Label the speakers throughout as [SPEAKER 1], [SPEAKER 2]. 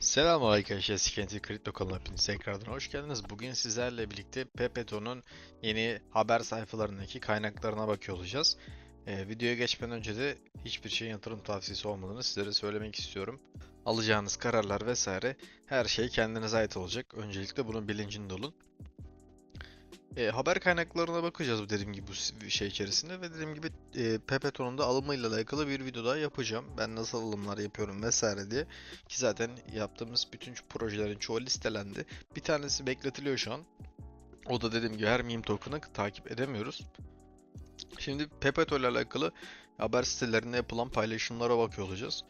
[SPEAKER 1] Selam arkadaşlar, Skenti Kripto kanalına hepiniz tekrardan hoş geldiniz. Bugün sizlerle birlikte Pepeto'nun yeni haber sayfalarındaki kaynaklarına bakıyor olacağız. Ee, videoya geçmeden önce de hiçbir şeyin yatırım tavsiyesi olmadığını sizlere söylemek istiyorum. Alacağınız kararlar vesaire her şey kendinize ait olacak. Öncelikle bunun bilincinde olun. E, haber kaynaklarına bakacağız dediğim gibi bu şey içerisinde ve dediğim gibi e, Pepeto'nun da alımıyla alakalı bir video daha yapacağım. Ben nasıl alımlar yapıyorum vesaire diye. Ki zaten yaptığımız bütün projelerin çoğu listelendi. Bir tanesi bekletiliyor şu an. O da dediğim gibi her meme token'ı takip edemiyoruz. Şimdi Pepeto ile alakalı haber sitelerinde yapılan paylaşımlara bakıyor olacağız.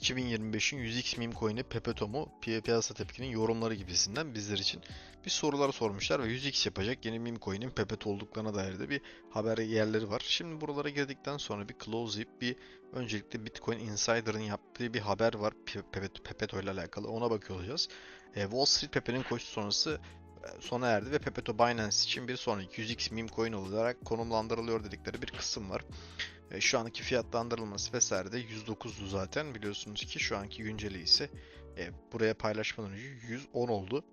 [SPEAKER 1] 2025'in 100x meme coin'i Pepeto mu? Pi- Piyasa tepkinin yorumları gibisinden bizler için bir sorular sormuşlar ve 100x yapacak yeni meme coin'in Pepeto olduklarına dair de bir haber yerleri var. Şimdi buralara girdikten sonra bir close deyip bir öncelikle Bitcoin Insider'ın yaptığı bir haber var Pe- Pepeto, Pepeto ile alakalı. Ona bakıyor olacağız. E, Wall Street Pepe'nin koşu sonrası e, sona erdi ve Pepeto Binance için bir sonraki 100x meme coin olarak konumlandırılıyor dedikleri bir kısım var. E, Şu anki fiyatlandırılması vesaire de 109'du zaten biliyorsunuz ki şu anki günceli ise e, buraya paylaşmadan önce 110 oldu.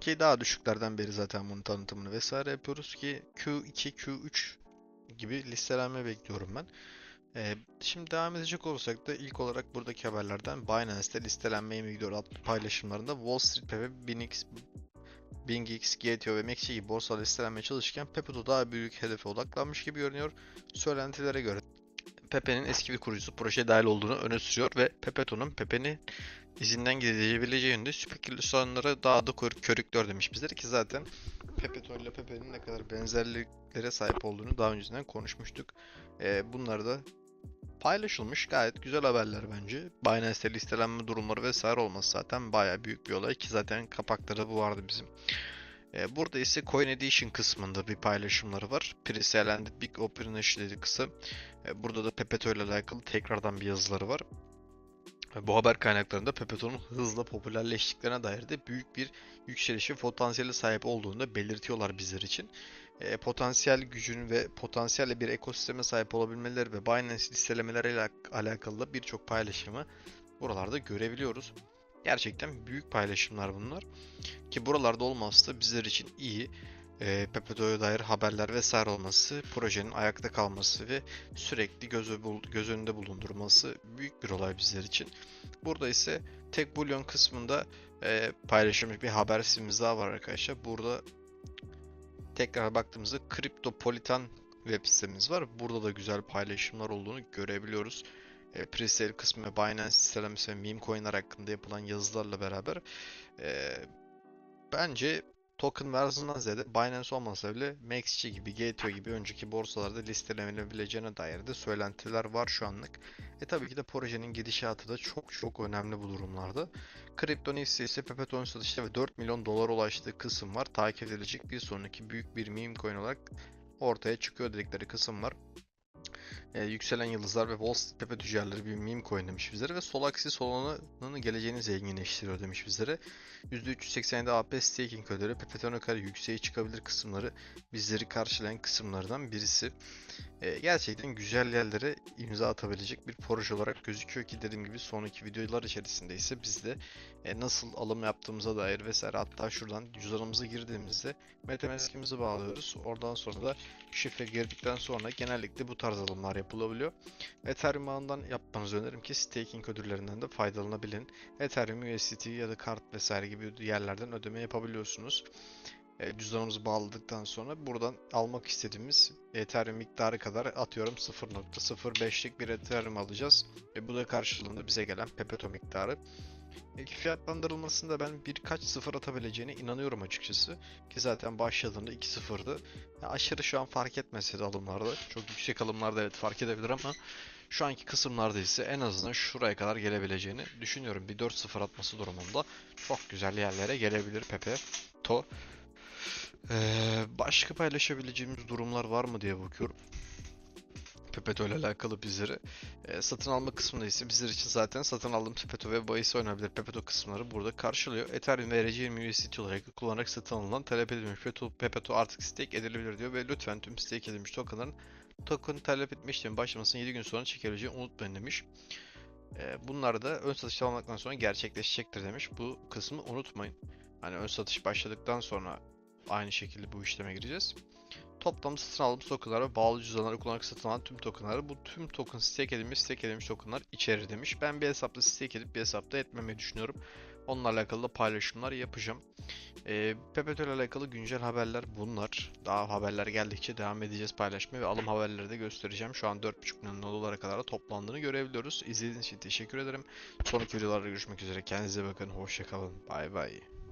[SPEAKER 1] Ki daha düşüklerden beri zaten bunun tanıtımını vesaire yapıyoruz ki Q2, Q3 gibi listelenme bekliyorum ben. E, şimdi devam edecek olursak da ilk olarak buradaki haberlerden Binance'te listelenmeye mi gidiyor adlı paylaşımlarında Wall Street ve BingX, BingX, GTO ve MXC gibi borsalar listelenmeye çalışırken Pepeto daha büyük hedefe odaklanmış gibi görünüyor. Söylentilere göre Pepe'nin eski bir kurucusu projeye dahil olduğunu öne sürüyor ve Pepeto'nun Pepe'nin izinden gidebileceği yönünde spekülasyonlara daha da kör- körüklüyor demiş bizlere ki zaten Pepeto ile Pepe'nin ne kadar benzerliklere sahip olduğunu daha önceden konuşmuştuk. Ee, bunlar da paylaşılmış gayet güzel haberler bence. Binance'te listelenme durumları vesaire olması zaten baya büyük bir olay ki zaten kapakları bu vardı bizim. Ee, Burada ise Coin Edition kısmında bir paylaşımları var. Pre-sale and Big Operation dedi kısım. E, Burada da Pepeto ile alakalı tekrardan bir yazıları var. E, Bu haber kaynaklarında Pepeto'nun hızla popülerleştiklerine dair de büyük bir yükselişi potansiyeli sahip olduğunu da belirtiyorlar bizler için. E, potansiyel gücün ve potansiyelle bir ekosisteme sahip olabilmeleri ve Binance listelemeleriyle alakalı birçok paylaşımı buralarda görebiliyoruz. Gerçekten büyük paylaşımlar bunlar. Ki buralarda olması da bizler için iyi. E, Pepeto'ya dair haberler vesaire olması, projenin ayakta kalması ve sürekli göz, ö- göz önünde bulundurması büyük bir olay bizler için. Burada ise tek bullion kısmında e, paylaşılmış bir haber sitemiz daha var arkadaşlar. Burada tekrar baktığımızda Cryptopolitan web sitemiz var. Burada da güzel paylaşımlar olduğunu görebiliyoruz. E, Presale kısmı ve Binance listelemesi ve meme coinler hakkında yapılan yazılarla beraber e, bence token versiyonundan ziyade Binance olmasa bile MaxC gibi, GTO gibi önceki borsalarda listelenebileceğine dair de söylentiler var şu anlık. E tabii ki de projenin gidişatı da çok çok önemli bu durumlarda. Kripto ise Pepeto'nun satışta ve 4 milyon dolar ulaştığı kısım var. Takip edilecek bir sonraki büyük bir meme coin olarak ortaya çıkıyor dedikleri kısım var. Ee, yükselen yıldızlar ve Wall Street Pepe tüccarları bir meme coin demiş bizlere ve Solaxi Solona'nın geleceğini zenginleştiriyor demiş bizlere. %387 AP staking ödeleri Pepeto'na kadar yükseğe çıkabilir kısımları bizleri karşılayan kısımlardan birisi. Ee, gerçekten güzel yerlere imza atabilecek bir proje olarak gözüküyor ki dediğim gibi sonraki videolar içerisinde ise biz de e, nasıl alım yaptığımıza dair vesaire hatta şuradan cüzdanımıza girdiğimizde MetaMask'imizi bağlıyoruz. Oradan sonra da şifre girdikten sonra genellikle bu tarz alımlar yapılabiliyor. Ethereum ağından yapmanızı öneririm ki staking ödüllerinden de faydalanabilin. Ethereum, USDT ya da kart vesaire gibi yerlerden ödeme yapabiliyorsunuz. E, cüzdanımızı bağladıktan sonra buradan almak istediğimiz Ethereum miktarı kadar atıyorum 0.05'lik bir Ethereum alacağız. Ve bu da karşılığında bize gelen Pepeto miktarı. İlk fiyatlandırılmasında ben birkaç sıfır atabileceğine inanıyorum açıkçası. Ki zaten başladığında 2-0'dı. Ya aşırı şu an fark etmese de alımlarda. Çok yüksek alımlarda evet fark edebilir ama şu anki kısımlarda ise en azından şuraya kadar gelebileceğini düşünüyorum. Bir 4-0 atması durumunda çok güzel yerlere gelebilir Pepe To. Ee, başka paylaşabileceğimiz durumlar var mı diye bakıyorum. Pepeto ile alakalı bizleri. Ee, satın alma kısmında ise bizler için zaten satın aldığım Pepeto ve bahis oynanabilir Pepeto kısımları burada karşılıyor. Ethereum ve ERC20 USDT olarak kullanarak satın alınan talep edilmiş Pepeto, Pepeto artık stake edilebilir diyor ve lütfen tüm stake edilmiş tokenların token talep etme işlemi başlamasının 7 gün sonra çekileceğini unutmayın demiş. E, bunlar da ön satış tamamladıktan sonra gerçekleşecektir demiş. Bu kısmı unutmayın. Hani ön satış başladıktan sonra aynı şekilde bu işleme gireceğiz. Toplam satın aldığımız tokenlar ve bağlı cüzdanları kullanarak satın alan tüm tokenları bu tüm token stake edilmiş, stake edilmiş tokenlar içerir demiş. Ben bir hesapta stake edip bir hesapta etmemeyi düşünüyorum. Onunla alakalı da paylaşımlar yapacağım. Ee, PPT ile alakalı güncel haberler bunlar. Daha haberler geldikçe devam edeceğiz paylaşmaya ve alım haberleri de göstereceğim. Şu an 4.5 milyon dolara kadar da toplandığını görebiliyoruz. İzlediğiniz için teşekkür ederim. Sonraki videolarda görüşmek üzere. Kendinize bakın. Hoşçakalın. Bay bay.